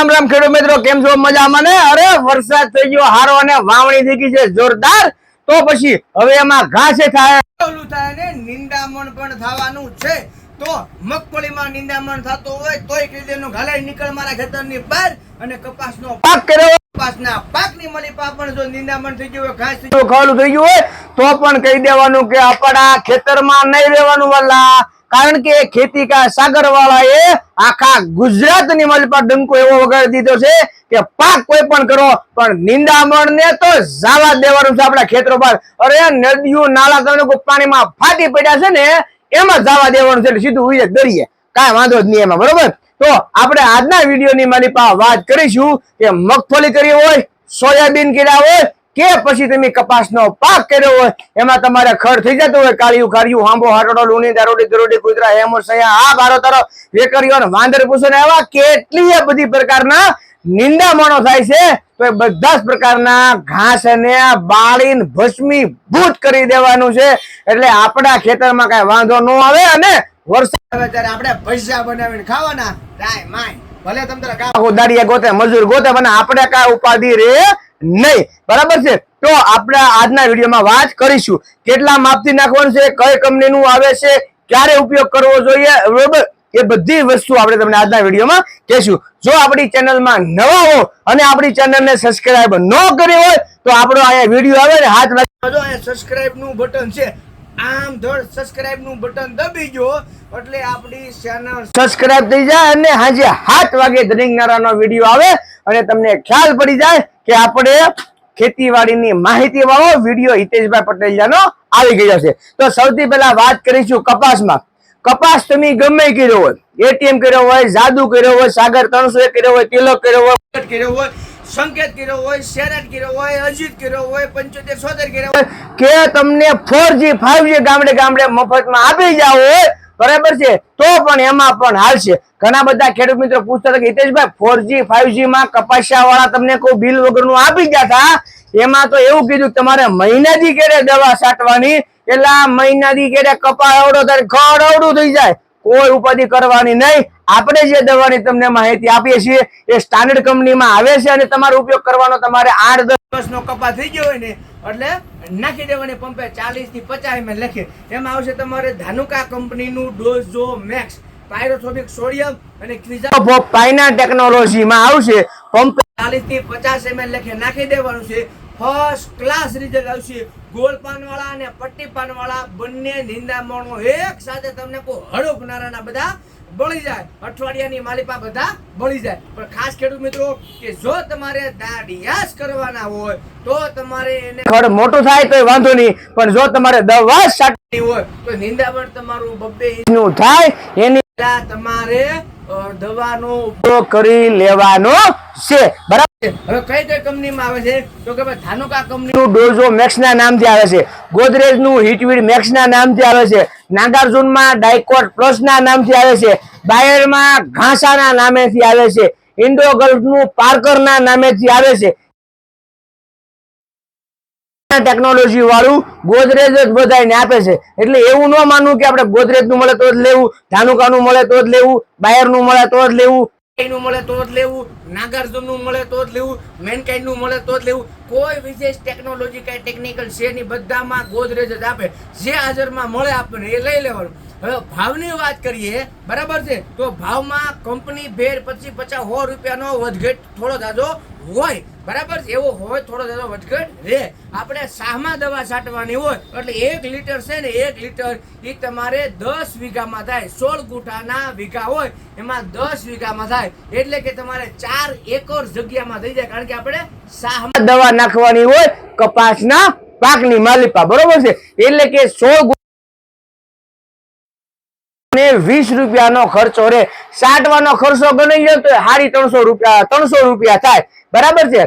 રામ રામ ખેડૂત મિત્રો કેમ છો? મજામાં ને? અરે વરસાદ થઈ ગયો હારો અને વાવણી થઈ ગઈ છે જોરદાર. તો પછી હવે એમાં ઘાસે થાય. ઓલું થાય ને નિંદામણ પણ થવાનું છે. તો મગફળીમાં નિંદામણ થતું હોય તોય કીધેનું ઘાલાઈ નીકળ મારા ખેતરની બહાર અને કપાસનો પાક કર્યો. કપાસના પાકની મલીપા પણ જો નિંદામણ થઈ ગયું હોય ઘાસ થઈ જો ખાવાનું થઈ ગયું હોય તો પણ કહી દેવાનું કે આપણા ખેતરમાં નહીં રહેવાનું વાલા કારણ કે ખેતી કા સાગર વાળા એ આખા ગુજરાતની પર ડંકો એવો વગાડી દીધો છે કે પાક કોઈ પણ કરો, પણ નિંદામણ ને તો જાવા દેવાનું છે આપણા ખેતરો પર. અરે નદીઓ, નાળા તમને પાણીમાં ફાટી પડ્યા છે ને, એમાં જાવા દેવાનું છે એટલે સીધું ઉઈ દરિયે કાંઈ વાંધો જ નહીં એમાં, બરોબર? તો આપણે આજના વિડીયોની મારી પાસે વાત કરીશું કે મગફળી કરી હોય, સોયાબીન કર્યા હોય કે પછી તમે કપાસનો પાક કર્યો હોય, એમાં તમારે ખડ થઈ જતું હોય, કાળિયું કાળિયું હાંબો હાટોડો લુણી દારોડી દરોડી કુતરા હેમો સયા, આ બારો તારો વેકરીઓ વાંદર પૂછો ને એવા કેટલીય બધી પ્રકારના નિંદામણો થાય છે, તો એ બધા જ પ્રકારના ઘાસ અને બાળીને ભસ્મી ભૂત કરી દેવાનું છે. એટલે આપણા ખેતરમાં કઈ વાંધો ન આવે અને વરસાદ ત્યારે આપણે ભજીયા બનાવીને ખાવાના. ભલે તમે ગોતે, મજૂર ગોતે મને આપણે કઈ ઉપાધિ રે નહીં. બરાબર છે? તો આપણે આજના વિડીયોમાં વાત કરીશું. કેટલા માપથી નાખવાનું છે કઈ કંપનીનું આવે છે ક્યારે ઉપયોગ કરવો જોઈએ બરોબર? એ બધી વસ્તુ આપણે તમને આજના વિડીયોમાં કહેશું. જો આપણી ચેનલમાં નવા હો અને આપણી ચેનલને સબસ્ક્રાઇબ ન કરી હોય તો આપણો અહીંયા વીડિયો આવે ને હાથ જો અહીંયા સબસ્ક્રાઇબનું બટન છે આમ ધડ સબસ્ક્રાઇબનું બટન દબી જો એટલે આપણી ચેનલ સબસ્ક્રાઇબ થઈ જાય અને હાજે સાત વાગે ધરીંગનારાનો વીડિયો આવે અને તમને ખ્યાલ પડી જાય કે આપણે ખેતીવાડીની માહિતી વાળો વીડિયો હિતેશભાઈ પટેલિયાનો આવી ગયો છે. તો સૌથી પહેલા વાત કરીશું કપાસમાં. કપાસ તમે ગમે કર્યો હોય એટીએમ કર્યો હોય, જાદુ કર્યો હોય, સાગર ત્રણસો કર્યો હોય, તિલક કર્યો હોય કર્યો હોય, સંકેત કર્યો હોય શેરટ કર્યો હોય, અજીત કર્યો હોય, પંચોતેર, સોતેર કર્યો હોય, કે તમને ફોર જી ફાઈવ જી ગામડે ગામડે મફતમાં આપી જાવ હોય બરાબર છે? તો પણ એમાં પણ હાલશે ઘણા બધા ખેડૂત મિત્રો પૂછતા હતા હિતેશભાઈ ફોરજી ફાઈવજી માં કપાસિયા વાળા તમને કોઈ બિલ વગરનું આપી ગયા હતા? એમાં તો એવું કીધું તમારે મહિનાથી કેરે દવા એટલે મહિના મહિનાથી કેરે કપા અવડો તારે ખડ અવડું થઈ જાય. કોઈ ઉપાધિ કરવાની નહીં. આપણે જે દવાની તમને માહિતી આપીએ છીએ, એ સ્ટાન્ડર્ડ કંપનીમાં આવે છે અને તમારો ઉપયોગ કરવાનો તમારે આઠ દસ બસ નો કપા થઈ ગયો હોય ને એટલે નાખી દેવાની પંપે ચાલીસથી પચાસ એમ લખે. એમાં આવશે તમારે ધાનુકા કંપનીનું ડોઝો મેક્સ પાયરોથોબિક સોડિયમ અને ક્વિઝા પાઇના ટેકનોલોજીમાં આવશે પંપ ચાલીસથી પચાસ એમએલ લખે નાખી દેવાનું છે. ફર્સ્ટ ક્લાસ રિઝલ્ટ આવશે. ગોળ પાનવાળા અને પટ્ટી પાનવાળા બંને નિંદામણો એક સાથે તમને કોઈ હડપ નારાના બધા બળી જાય. અઠવાડિયાની માલિપા બધા બળી જાય. પણ ખાસ ખેડૂત મિત્રો કે જો તમારે દાડિયાસ કરવાના હોય તો તમારે એને ખડ મોટું થાય તો વાંધો નહીં. પણ જો તમારે દવા કરવાની હોય તો નિંદામણ તમારું બબ્બે નું થાય એની તમારે દવાનો ઉપયોગ કરી લેવાનો છે. બરાબર? હવે કઈ કઈ કંપનીમાં આવે છે? તો કે ભાઈ ધાનુકા કંપની. નું ડોઝો મેક્સ ના નામથી આવે છે. ગોદરેજનું હિટવીડ મેક્સ ના નામથી આવે છે. નાગાર્જુનમાં ડાયકોટ પ્લસ ના નામથી આવે છે. બાયરમાં ઘાસા ના નામેથી આવે છે. ઇન્ડો ગલ્ફનું પાર્કર ના નામેથી આવે છે. ટેકનોલોજી વાળું ગોદરેજ જ બધાને આપે છે. એટલે એવું ન માનવું કે આપણે ગોદરેજનું મળે તો જ લેવું, ધાનુકાનું મળે તો જ લેવું બાયરનું મળે તો જ લેવું મળે તો જ લેવું નાગાર્જુનનું મળે તો જ લેવું મેનકાઇન્ડનું મળે તો જ લેવું. કોઈ વિશેષ ટેકનોલોજી કઈ ટેકનિકલ છે નહીં બધામાં ગોદરેજ જ આપે. જે હાજરમાં મળે આપણને એ લઈ લેવાનું. હવે ભાવની વાત કરીએ, બરાબર છે? તો ભાવમાં કંપની ભેર પચીસ પચાસ સો રૂપિયાનો વધઘટ થોડો જાજો હોય, બરાબર એવો હોય થોડો જાજો વધઘટ રે આપણે શાહમાં દવા છાંટવાની હોય, એટલે એક લીટર છે ને એક લીટર એ તમારે દસ વીઘામાં થાય. સોળ ગુઠાના વીઘા હોય, એમાં દસ વીઘામાં થાય. એટલે કે તમારે ચાર એકર જગ્યામાં થઈ જાય. કારણ કે આપણે શાહમાં દવા નાખવાની હોય કપાસના પાકની માલિપા, બરોબર છે? એટલે કે સો ને વીસ રૂપિયાનો ખર્ચો રે. સાટવાનો ખર્ચો ગણી જાય તો હાડી ત્રણસો રૂપિયા ત્રણસો રૂપિયા થાય. બરાબર છે?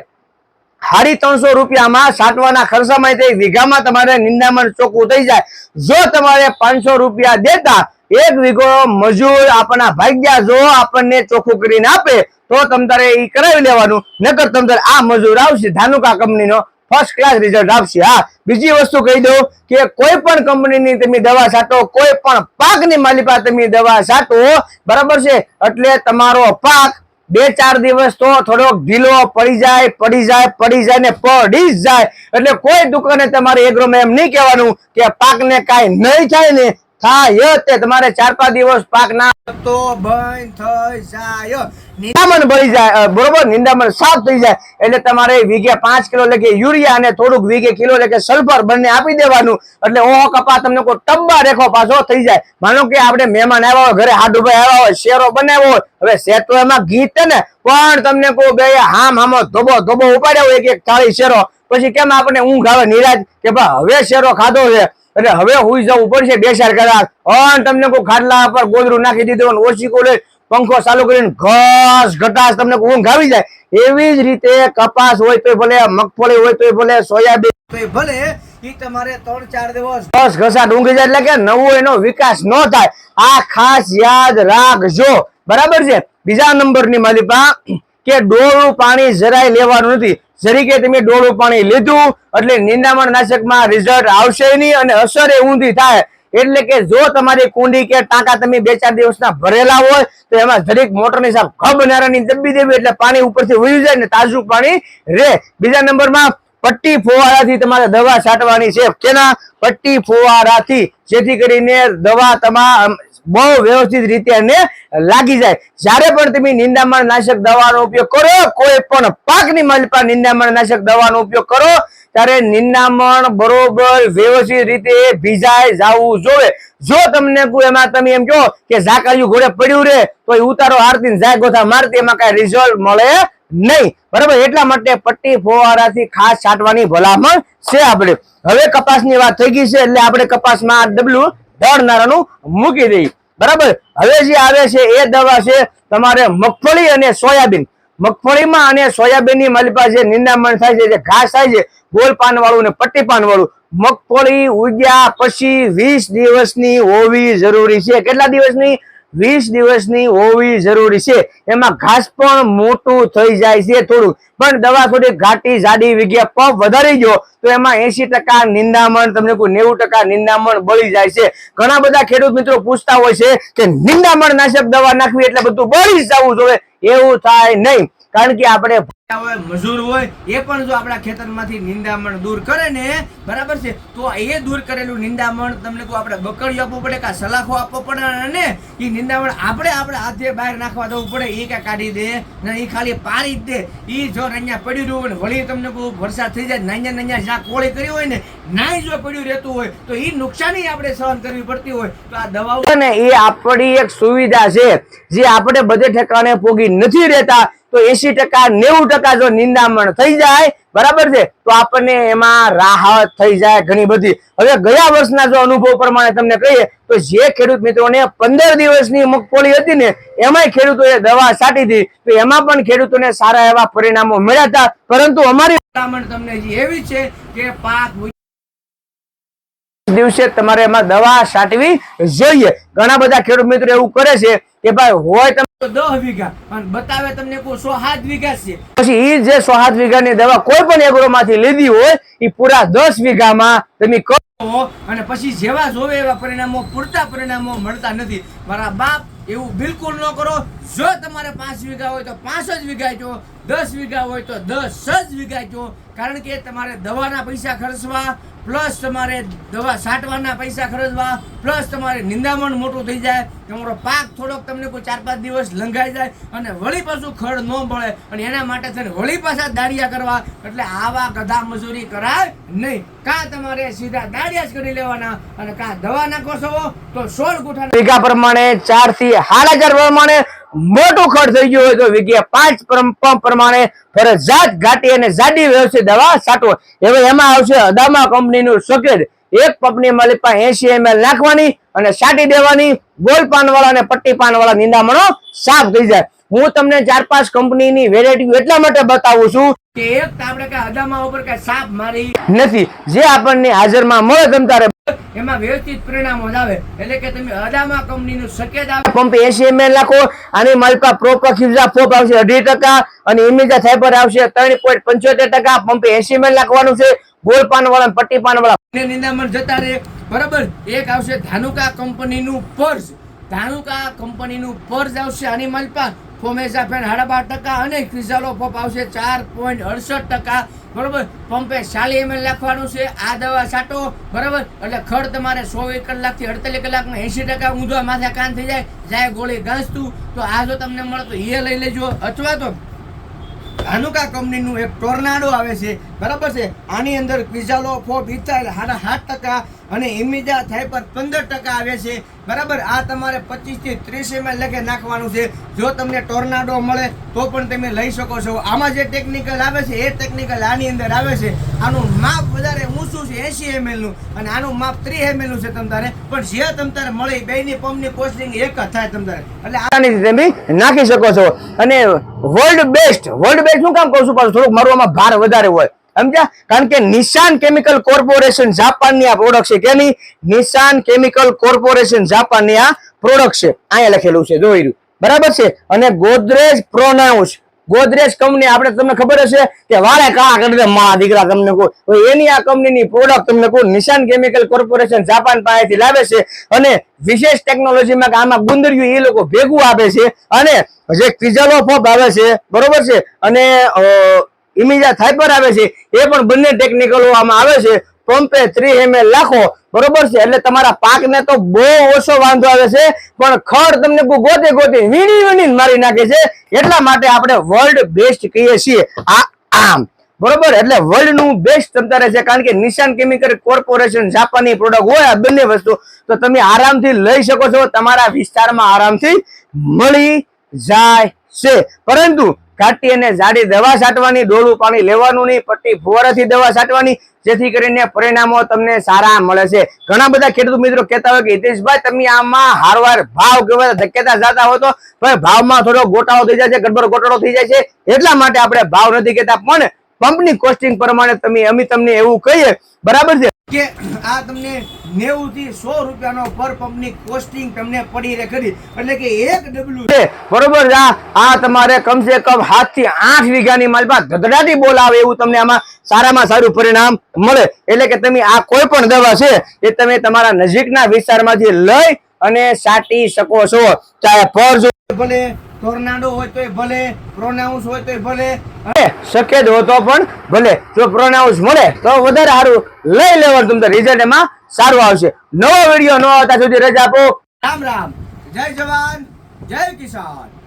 હાડી ત્રણસો રૂપિયામાં સાટવાના ખર્ચામાં તે વીઘામાં તમારે નિંદામણ ચોખ્ખું થઈ જાય. જો તમારે પાંચસો રૂપિયા દેતા, એક વીઘો મજૂર આપણા ભાગ્યા જો આપણને ચોખ્ખું કરીને આપે, તો તમ તારે ઈ કરાવી લેવાનું. નકર તમારે આ મજૂર આવશે ધાનુકા કંપનીનો. ફર્સ્ટ ક્લાસ રિઝલ્ટ આપશે. હા, બીજી વસ્તુ કહી દઉં કે કોઈ પણ કંપનીની તમે દવા છાંટો, કોઈ પણ પાકની માલિકા તમે દવા છાંટો, બરાબર છે? એટલે તમારો પાક બે ચાર દિવસ તો થોડોક ઢીલો પડી જાય પડી જાય પડી જાય ને પડી જાય. એટલે કોઈ દુકાને તમારે એગ્રોમાં એમ નહીં કહેવાનું કે પાકને કાંઈ નહીં થાય ને થાય તે તમારે ચાર પાંચ દિવસ પાક ના તો બંધ થઈ જાય. નિંદામણ ભરી જાય બરોબર? નિંદામણ સાફ થઈ જાય. એટલે તમારે વીઘે પાંચ કિલો લેખે યુરિયા અને થોડુંક વીઘે કિલો લેખે સલ્ફર બંને આપી દેવાનું. એટલે ઓહો કપા તમને કોઈ ટબ્બા રેખો પાછો થઈ જાય. માનો કે આપણે મહેમાન આવ્યા હોય ઘરે હાડુભાઈ આવ્યા હોય શેરો બનાવ્યો હોય હવે શેર તો એમાં ગીત છે ને પણ તમને કોઈ બે હામ હામો ધોબો ધોબો ઉપાડ્યો એક એક થાળી શેરો. પછી કેમ આપણે ઊંઘ આવે નિરાજ કે ભાઈ હવે શેરો ખાધો છે? એટલે હવે હુઈ જવું પડશે બે ચાર કલાક. અને તમને કોઈ ખાટલા પર ગોદરું નાખી દીધું ઓછી ઓછીકો પંખો ચાલુ કરીને ઘસ ઘટાસ તમને ઊંઘ આવી જાય. એવી જ રીતે કપાસ હોય તો ભલે મગફળી હોય તો ભલે સોયાબીન તો ભલે ઈ તમારે ત્રણ ચાર દિવસ ઘસ ઘસાટ ઊંઘી જાય એટલે કે નવો એનો વિકાસ ન થાય. આ ખાસ યાદ રાખજો. બરાબર છે? બીજા નંબરની માલિપા કે ડોળું પાણી જરાય લેવાનું નથી. જરીકે તમે ડોળું પાણી લીધું, એટલે નિંદામણ નાશકમાં રિઝલ્ટ આવશે નહીં અને અસર એ ઊંધી થાય. એટલે કે જો તમારી કુંડી કે ટાંકા તમે બે ચાર દિવસના ભરેલા હોય, તો એમાં જરીક મોટરની સાહેબ ખબ નારાની દબી દેવી, એટલે પાણી ઉપરથી વહી જાય ને તાજું પાણી રે બીજા નંબરમાં પટ્ટી ફુવારાથી તમારે દવા છાંટવાની છે. કેના? પટ્ટી ફુવારાથી. જેથી કરીને દવા તમા બહુ વ્યવસ્થિત રીતે લાગી જાય. જ્યારે પણ તમે નિંદામણ નાશક દવાનો ઉપયોગ કરો, કોઈ પણ પાકની માલિપા નિંદામણ નાશક દવાનો ઉપયોગ કરો, ત્યારે નિંદામણ બરોબર વ્યવસ્થિત રીતે ભીજાય જાવું જોઈએ. જો તમને કોઈ એમાં તમે એમ કહો કે ઝાકળિયું ઘોડે પડ્યું રે તો ઉતારો હારતી જાય ગોથા મારતી એમાં કઈ રિઝલ્ટ મળે નહીં. બરાબર? એટલા માટે પટ્ટી, ફોવારાથી ખાસ છાંટવાની ભલામણ છે આપણે. હવે કપાસની વાત થઈ ગઈ છે, એટલે આપણે કપાસમાં ડબલું દળનારાનું મૂકી દઈએ. બરાબર? હવે જે આવે છે એ દવા છે તમારે મગફળી અને સોયાબીન. મગફળીમાં અને સોયાબીનની માલિપા જે નિંદામણ થાય છે, જે ઘાસ થાય છે ગોલ પાન વાળું ને પટ્ટી પાન વાળું મગફળી ઉગ્યા પછી વીસ દિવસની હોવી જરૂરી છે. કેટલા દિવસની? વીસ દિવસની હોવી જરૂરી છે. એમાં ઘાસ પણ મોટું થઈ જાય છે થોડું. પણ દવા થોડી ઘાટી જાડી વિગ્યા પગ વધારી ગયો તો એમાં એસી ટકા નિંદામણ, તમને કોઈ નેવું ટકા નિંદામણ બળી જાય છે. ઘણા બધા ખેડૂત મિત્રો પૂછતા હોય છે કે નિંદામણ નાશક દવા નાખવી એટલે બધું બળી જવું જોઈએ. એવું થાય નહીં. કારણ કે આપણે હોય, મજૂર હોય, એ પણ જો આપણા ખેતરમાંથી નિંદામણ દૂર કરે ને, બરાબર છે, તો એ દૂર કરેલું નિંદામણ તમને કોઈ આપણે બકડીઓ આપવું પડે કાં સલાખો આપવો પડે અને એ નિંદામણ આપણે આપણે હાથે બહાર નાખવા દેવું પડે એ કાંઈ કાઢી દે, ને એ ખાલી પારી જ દે. એ જો અહીંયા પડ્યું રહ્યું હોય વળી તમને કોઈ વરસાદ થઈ જાય નાન્યા નાન્યા જ્યાં કોળી કરી હોય ને નાય જો પડ્યું રહેતું હોય, તો એ નુકસાની આપણે સહન કરવી પડતી હોય. તો આ દવાઓ ને એ આપણી એક સુવિધા છે, જે આપણે બધે ઠેકાણે પોગી નથી રહેતા, તો એસી ટકા, નેવું ટકા જો નિંદામણ થઈ જાય, બરાબર છે? તો આપણને એમાં રાહત થઈ જાય ઘણી બધી. હવે ગયા વર્ષના જો અનુભવ પ્રમાણે તમને કહીએ, તો જે ખેડૂત મિત્રોને પંદર દિવસની મગફળી હતી ને, એમાંય ખેડૂતોએ દવા છાંટી હતી તો એમાં પણ ખેડૂતોને સારા એવા પરિણામો મળ્યા હતા. પરંતુ અમારી તમને એવી છે કે પાક દિવસે તમારે એમાં દવા સાટવી જોઈએ. ઘણા બધા ખેડૂત મિત્રો એવું કરે છે કે ભાઈ હોય તમે દસ વીઘા અને બતાવે તમને કોઈ સો સાત વીઘા છે. પછી ઈ જે સો સાત વીઘાની દવા કોઈ પણ એગ્રોમાંથી લીધી હોય એ પૂરા દસ વીઘામાં તમે કરો અને પછી જેવા જોવે એવા પરિણામો પૂરતા પરિણામો મળતા નથી. મારા બાપ એવું બિલકુલ ન કરો. જો તમારે પાંચ વીઘા હોય તો પાંચ જ વીઘા જો દસ વીઘા હોય તો દસ જ વીઘા જો કારણ કે તમારે દવાના પૈસા ખર્ચવા પ્લસ તમારે દવા સાટવાના પૈસા ખર્ચવા, પ્લસ તમારે નિંદામણ મોટું થઈ જાય, તમારો પાક થોડોક તમને કોઈ ચાર પાંચ દિવસ લંઘાઈ જાય અને વળી પાછું ખડ ન મળે અને એના માટે થઈને વળી પાછા દાળિયા કરવા. એટલે આવા ગધા મજૂરી કરાય નહીં. કાં તમારે સીધા દાળિયા જ કરી લેવાના અને કાં દવા નાખો છો તો સોળ ગુઠા વીઘા પ્રમાણે ચારથી ચાર પ્રમાણે મોટું ખર્ચ થઈ ગયું હોય તો વીઘે પાંચ પ્રમાણે ફરજિયાત ઘાટી અને જાડી વ્યવસ્થિત દવા સાટવો હવે એમાં આવશે અદામા કંપનીનું સકેજ. એક પંપની માલિપા એસી એમએલ નાખવાની અને છાંટી દેવાની. ગોલ પાન વાળા અને પટ્ટી પાન વાળા નિંદામણો સાફ થઈ જાય. હું તમને ચાર પાંચ કંપનીની વેરાયટી એટલા માટે બતાવું છું કે એક આપણે કાંઈ અદામા ઉપર કાંઈ સાફ મારી નથી. જે આપણને હાજરમાં મળે ગમતા તારે એમાં વ્યવસ્થિત પરિણામો જ આવે. એટલે કે તમે અદામા કંપનીનું સકેત આવે પંપ એસી એમએલ નાખો આની માલિકા પ્રોપર ખીજા ફોપ આવશે અઢી ટકા અને ઇમેજા થાઇપર આવશે ત્રણ પોઈન્ટ પંચોતેર ટકા. પંપે એસી એમએલ નાખવાનું છે. ગોળ પાન વાળા પટ્ટી પાન વાળા નિંદામણ જતા રહે. બરાબર? એક આવશે ધાનુકા કંપનીનું પર્સ ધાનુકા કંપનીનું પર્સ આવશે આની મલપા ફોમેઝાફેન સાડા બાર ટકા અને ક્રિઝાલો પપ આવશે ચાર પોઈન્ટ અડસઠ ટકા. બરોબર? પંપે ચાલી એમએલ નાખવાનું છે. આ દવા છાંટો. બરોબર? એટલે ખડ તમારે સો કલાકથી અડતાલીસ કલાકમાં એંશી ટકા ઊંધવા માથે કાન થઈ જાય. જાય ગોળી ઘાસતું તો આ જો તમને મળે તો એ લઈ લેજો. અથવા તો ધાનુકા કંપનીનું એક ટોર્નાડો આવે છે. બરાબર છે? આની અંદર ક્વિઝાલો ફોપ ઇથાઇલ સાડા સાત ટકા. અને ઇમિજા થાઇપર પંદર ટકા આવે છે. બરાબર? આ તમારે પચીસથી ત્રીસ એમએલ લખે નાખવાનું છે. જો તમને ટોર્નાડો મળે તો પણ તમે લઈ શકો છો. આમાં જે ટેકનિકલ આવે છે, એ ટેકનિકલ આની અંદર આવે છે. આનું માપ વધારે ઊંચું છે એસી એમએલનું અને આનું માપ ત્રીસ એમએલનું છે તમ તારે. પણ જે તમ તારે મળે બેની પંપની કોસ્ટિંગ એક જ થાય તમારે એટલે આ આસાનીથી તમે નાખી શકો છો. અને વર્લ્ડ બેસ્ટ વર્લ્ડ બેસ્ટ શું કામ કહું છું? પાછું થોડુંક મારું આમાં ભાર વધારે હોય. સમજ્યા? કારણ કે નિશાન કેમિકલ કોર્પોરેશન જાપાનની આ પ્રોડક્ટ છે. કેની? નિશાન કેમિકલ કોર્પોરેશન જાપાનની આ પ્રોડક્ટ છે. અહીંયા લખેલું છે. જોઈ બરાબર છે? અને ગોદરેજ પ્રોનાઉન્સ ગોદરેજ કંપની, આપણે તમને ખબર હશે કે વાળે કાળા કરી દે મા દીકરા તમને કહું એની આ કંપનીની પ્રોડક્ટ તમને કહું નિશાન કેમિકલ કોર્પોરેશન જાપાન પાસેથી લાવે છે. અને વિશેષ ટેકનોલોજીમાં આમાં ગુંદર્યું એ લોકો ભેગું આપે છે. અને જે ક્રિઝલ ઓફ આવે છે. બરોબર છે? અને ઇમિજા થાઈપર આવે છે, એ પણ બંને ટેકનિકલો આમાં આવે છે. પંપે થ્રી એમએલ લાખો બરોબર છે? એટલે તમારા પાકને તો બહુ ઓછો વાંધો આવે છે, પણ ખડ તમને ગોતે ગોતે વીણી વીણી મારી નાખે છે. એટલા માટે આપણે વર્લ્ડ બેસ્ટ કહીએ છીએ. આ આમ. બરોબર? એટલે વર્લ્ડનું બેસ્ટ તમતારે છે, કારણ કે નિશાન કેમિકલ કોર્પોરેશન જાપાનની પ્રોડક્ટ હોય, આ બંને વસ્તુ. તો તમે આરામથી લઈ શકો છો, તમારા વિસ્તારમાં આરામથી મળી જાય છે. પરંતુ ઘાટી અને જાડી દવા છાંટવાની, ડોળું પાણી લેવાનું નહીં, પટ્ટી ફુવારાથી દવા છાંટવાની, જેથી કરીને પરિણામો તમને સારા મળે છે. ઘણા બધા ખેડૂત મિત્રો કહેતા હોય કે, હિતેશભાઈ, તમે આમાં હારવાર ભાવ કેવા ધકેતા જતા હો તો? ભાવમાં થોડો ગોટાળો થઈ જાય છે, ગડબડ ગોટાળો થઈ જાય છે, એટલા માટે આપણે ભાવ નથી કહેતા. પણ પંપની કોસ્ટિંગ પ્રમાણે તમે, અમે તમને એવું કહીએ, બરાબર છે? કે આ તમને નેવું થી સો રૂપિયાનો પર પંપની કોસ્ટિંગ તમને પડી રહે ખરી. એટલે કે એક ડબલું છે બરોબર આ આ તમારે કમસે કમ હાથથી આઠ વીઘાની માલમાં ધધડાટી બોલ આવે એવું તમને આમાં સારામાં સારું પરિણામ મળે. એટલે કે તમે આ કોઈ પણ દવા છે એ તમે તમારા નજીકના વિસ્તારમાંથી લઈ અને છાંટી શકો છો. ચાહે ફોર્સ ભલે ટોર્નાડો હોય તોય ભલે પ્રોનાઉન્સ હોય તોય ભલે. અને સફેદ હો તો પણ ભલે. જો પ્રોનાઉન્સ મળે તો વધારે સારું લઈ લેવાનું તમને રિઝલ્ટ એમાં સારું આવશે. નવો વીડિયો ન આવતા સુધી રજા આપો. રામ રામ. જય જવાન જય કિસાન.